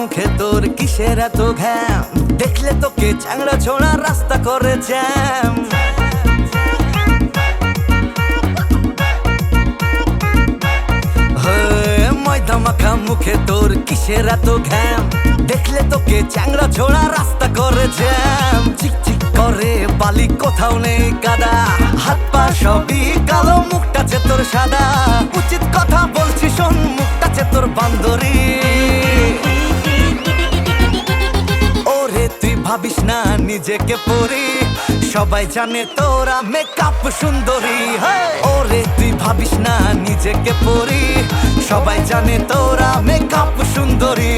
মাখা তোর কিসের এত ঘ্যাম? দেখলে তোকে চ্যাংড়া ছোড়া রাস্তা করে জ্যাম। মাখা তোর কিসের এত ঘ্যাম? দেখলে তোকে চ্যাংড়া ছোড়া রাস্তা করে জ্যাম। চিকচিক করে বালি কোথাও নেই কাদা হাত পা সবই কালো মুখটাছে তোর সাদা। উচিত কথা বলছি, শোন মুখটাছে তোর নিজেকে পরি সবাই জানে তোরা মেকআপ সুন্দরী। ওরে, তুই ভাবিস না নিজেকে পরি সবাই জানে তোরা মেকআপ। সুন্দরী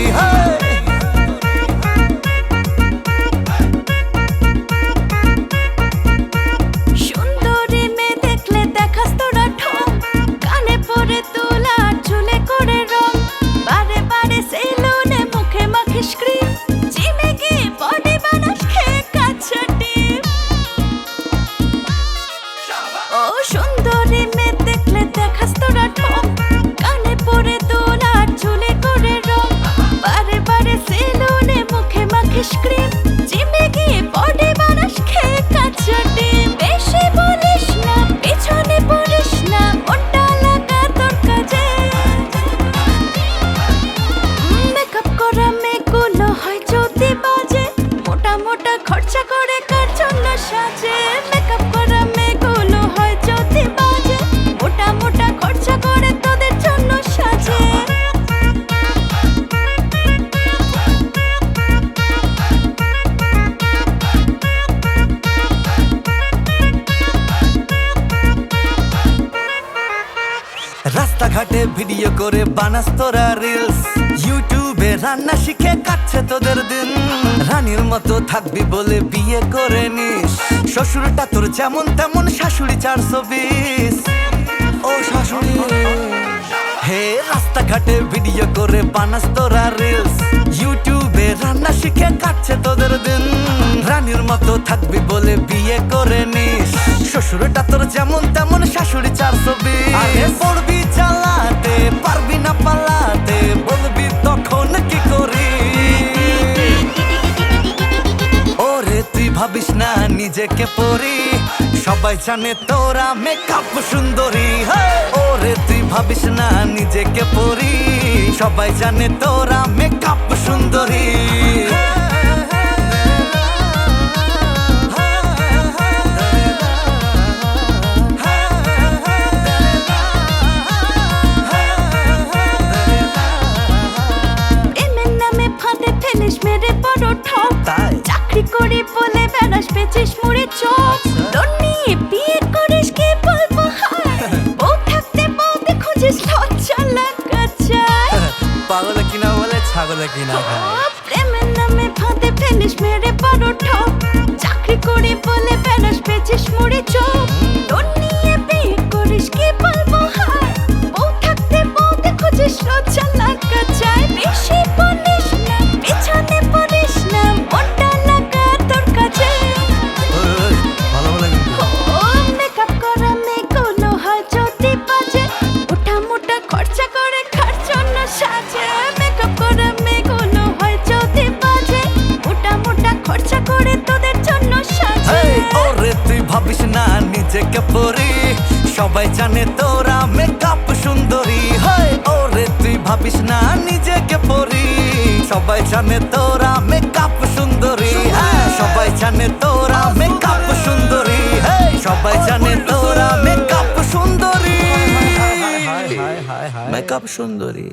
সাজে মেকআপ করা মেয়েগুলো হয় যদি বাজে, মোটা মোটা খরচা করে তোদের জন্য সাজে। রাস্তাঘাটে ভিডিও করে বানাস তোরা রিলস ইউটিউবে রান্না শিখে কাটছে তোদের দিন। রানীর মতো থাকবি বলে বিয়ে করে নিস। শ্বশুরটা তোর যেমন তেমন শাশুড়ি চারশো বিশ। ও শাশুড়ি, হে রাস্তাঘাটে ভিডিও করে বানাস তোরা রিলস ইউটিউবে রান্না শিখে কাটছে তোদের দিন। রানীর মতো থাকবি বলে বিয়ে করে নিস। শ্বশুরটা তোর যেমন তেমন শাশুড়ি চারশো বিশ। পড়বি ভাবিস না নিজেকে পরি। সবাই জানে তোরা মেকআপ সুন্দরী। ওরে, তুই ভাবিস না নিজেকে পরি। সবাই জানে তোরা মেকআপ সুন্দরী। বেড়াস পেছিস মুড়ে চোখ। তোর নিয়ে বিয়ে করিস কি বলব হায়? বউ থাকতে বউতে খুঁজিস লজ্জা লাগা যায়। পাগলে কিনা বলে ছাগল কিনা প্রেমের নামে ফাঁদে ফেলিস মেরে বড় ঠক চাকরি করে বলে বেড়াস পেছিস মুড়ে চোখ। নিজেকে পরি সবাই জানে তোরা মেকআপ সুন্দরী হয় ওরে তুই ভাবিস না নিজেকে পরি সবাই জানে তোরা মেকআপ সুন্দরী হ্যাঁ সবাই জানে তোরা মেকআপ সুন্দরী হ্যাঁ সবাই জানে তোরা মেকআপ সুন্দরী মেকআপ সুন্দরী